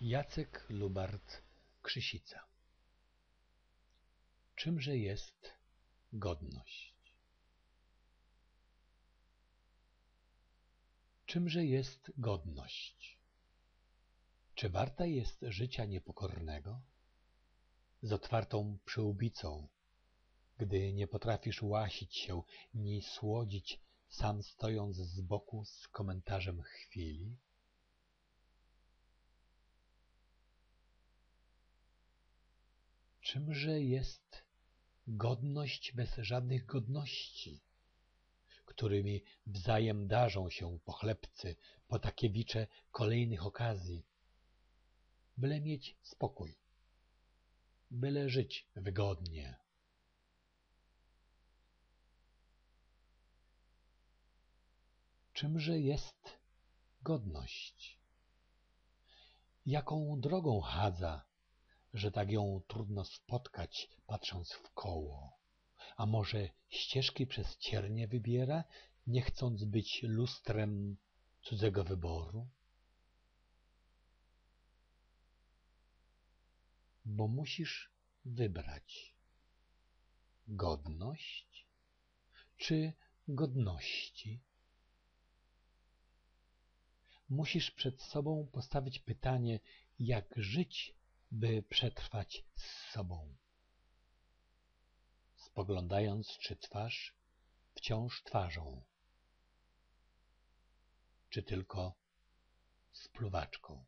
Jacek Lubart Krzysica Czymże jest godność? Czymże jest godność? Czy warta jest życia niepokornego? Z otwartą przyłbicą, gdy nie potrafisz łasić się ni słodzić, sam stojąc z boku z komentarzem chwili? Czymże jest godność bez żadnych godności, którymi wzajem darzą się pochlebcy, potakiewicze kolejnych okazji, byle mieć spokój, byle żyć wygodnie. Czymże jest godność? Jaką drogą chadza, że tak ją trudno spotkać, patrząc w koło? A może ścieżki przez ciernie wybiera, nie chcąc być lustrem cudzego wyboru? Bo musisz wybrać godność czy godności. Musisz przed sobą postawić pytanie, jak żyć, by przetrwać z sobą. Spoglądając, czy twarz wciąż twarzą, czy tylko spluwaczką.